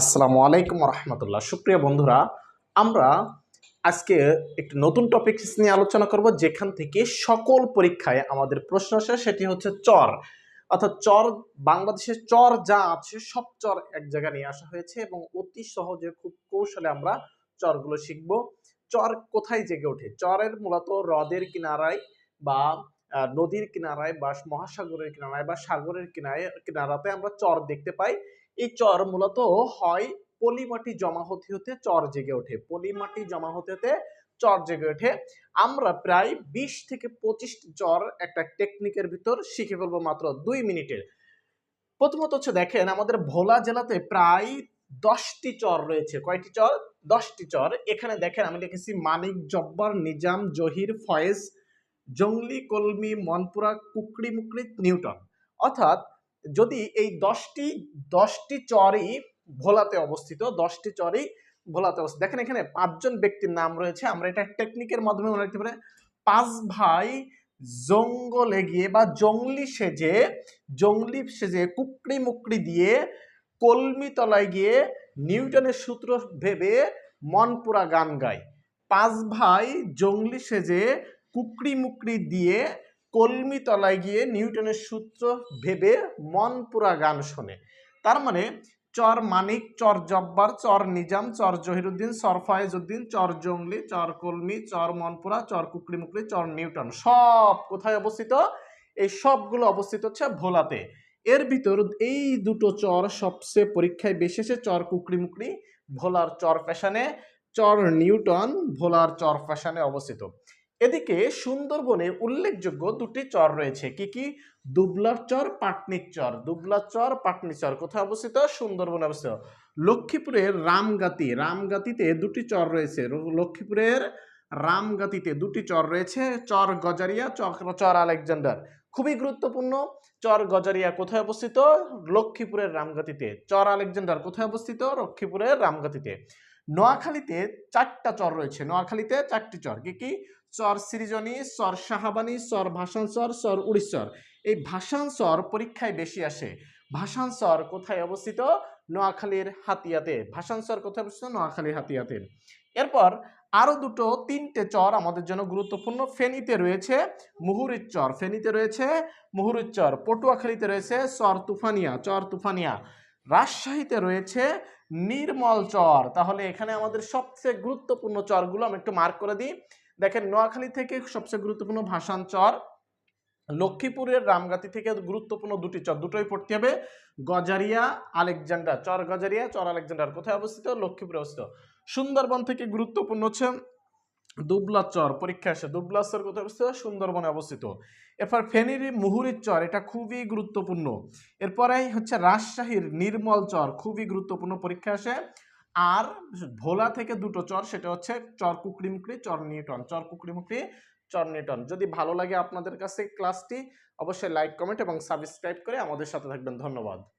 আসসালামু আলাইকুম রহমতুল্লাহ। সুপ্রিয় বন্ধুরা, আমরা আজকে একটি নতুন টপিক নিয়ে আলোচনা করব, যেখান থেকে সকল পরীক্ষায় আমাদের প্রশ্ন আসে, সেটি হচ্ছে চর। অর্থাৎ চর বাংলাদেশের চর যা আছে, সব চর এক জায়গায় নিয়ে আসা হয়েছে এবং অতি সহজে খুব কৌশলে আমরা চরগুলো শিখব। চর কোথায় জেগে ওঠে? চরের মূলত হ্রদের কিনারায় বা নদীর কিনারায় বা মহাসাগরের কিনারায় বা সাগরের কিনারায়, কিনারাতে আমরা চর দেখতে পাই। এই চর মূলত হয় পলিমাটি জমা হতে হতে চর জেগে ওঠে। পলিমাটি জমা হতে হতে চর জেগে ওঠে। আমরা প্রায় বিশ থেকে পঁচিশটি চর একটা টেকনিকের ভিতর শিখে ফেলব মাত্র দুই মিনিটের। প্রথমত হচ্ছে দেখেন, আমাদের ভোলা জেলাতে প্রায় দশটি চর রয়েছে। কয়টি চর? দশটি চর। এখানে দেখেন, আমি লিখেছি মানিক জব্বার, নিজাম, জহির, ফয়েজ জংলি কলমি, মনপুরা, কুকড়ি, মুকড়ি, নিউটন। অর্থাৎ যদি এই দশটি দশটি চরই ভোলাতে অবস্থিত, দশটি চরই ভোলাতে অবস্থিত। দেখেন এখানে পাঁচজন ব্যক্তির নাম রয়েছে। আমরা এটা টেকনিকের মাধ্যমে মনে রাখতে পারি। পাঁচ ভাই জঙ্গলে গিয়ে বা জঙ্গলি সেজে জঙ্গলি সেজে কুকড়ি মুকড়ি দিয়ে কলমি তলায় গিয়ে নিউটনের সূত্র ভেবে মনপুরা গান গায়। পাঁচ ভাই জঙ্গলি সেজে কুকড়ি মুকড়ি দিয়ে কলমি তলায় গিয়ে নিউটনের সূত্র ভেবে মনপুরা গান শোনে। তার মানে চর মানিক, চর জব্বার, চর নিজাম, চর জহিরুদ্দিন, চর ফয়েজউদ্দিন চর জঙ্গলি, চর কলমি, চর মনপুরা, চর কুকড়ি মুকড়ি চর নিউটন সব কোথায় অবস্থিত? এই সবগুলো অবস্থিত হচ্ছে ভোলাতে। এর ভিতর এই দুটো চর সবচেয়ে পরীক্ষায় বেশি এসে চর কুকড়ি মুকড়ি ভোলার চর ফ্যাশনে, চর নিউটন, ভোলার চর ফ্যাশনে অবস্থিত। এদিকে সুন্দরবনে উল্লেখযোগ্য দুটি চর রয়েছে। কি কি? দুবলার চর, পাটনির চর। দুবলার চর পাটনি চর কোথায় অবস্থিত? সুন্দরবনে অবস্থিত। লক্ষ্মীপুরের রামগাতি। রামগাতিতে দুটি চর রয়েছে। লক্ষ্মীপুরের রামগাতিতে দুটি চর রয়েছে। চর গজারিয়া, চর চর আলেকজান্ডার। খুবই গুরুত্বপূর্ণ। চর গজারিয়া কোথায় অবস্থিত? লক্ষ্মীপুরের রামগাতিতে। চর আলেকজান্ডার কোথায় অবস্থিত? লক্ষ্মীপুরের রামগাতিতে। নোয়াখালীতে চারটা চর রয়েছে। নোয়াখালীতে চারটি চর। কি কি? চর সৃজনী, চর সাহাবানী চর ভাষান চর উড়িষ্যর। এই ভাষান চর পরীক্ষায় বেশি আসে। ভাষান চর কোথায় অবস্থিত? নোয়াখালীর হাতিয়াতে। ভাষান চর কোথায় অবস্থিত? নোয়াখালীর হাতিয়াতে। এরপর আরও দুটো, তিনটে চর আমাদের জন্য গুরুত্বপূর্ণ। ফেনীতে রয়েছে মুহুরির চর। ফেনীতে রয়েছে মুহুরির চর। পটুয়াখালীতে রয়েছে চর তুফানিয়া। চর তুফানিয়া। রাজশাহীতে রয়েছে নির্মল চর। তাহলে এখানে আমাদের সবচেয়ে গুরুত্বপূর্ণ চরগুলো আমি একটু মার্ক করে দিই। দেখেন, নোয়াখালী থেকে সবচেয়ে গুরুত্বপূর্ণ ভাষান চর। লক্ষ্মীপুরের রামগাতি থেকে গুরুত্বপূর্ণ দুটি চর। দুটোই পড়তে হবে গজারিয়া, আলেকজান্ডার। চর গজারিয়া, চর আলেকজান্ডার। কোথায় অবস্থিত? লক্ষ্মীপুরে অবস্থিত। সুন্দরবন থেকে গুরুত্বপূর্ণ হচ্ছে দুবলা চর, পরীক্ষা আসে। দুবলা চর কোথায় অবস্থিত সুন্দরবনে অবস্থিত। এরপর ফেনীর মুহুরির চর, এটা খুবই গুরুত্বপূর্ণ। এরপরেই হচ্ছে রাজশাহীর নির্মল চর, খুবই গুরুত্বপূর্ণ, পরীক্ষা আসে। আর ভোলা থেকে দুটো চর, সেটা হচ্ছে চর কুকড়ি মুকড়ি চর নিউটন। চর কুকড়ি মুকড়ি চর নিউটন। যদি ভালো লাগে আপনাদের কাছে ক্লাসটি অবশ্যই লাইক কমেন্ট এবং সাবস্ক্রাইব করে আমাদের সাথে থাকবেন। ধন্যবাদ।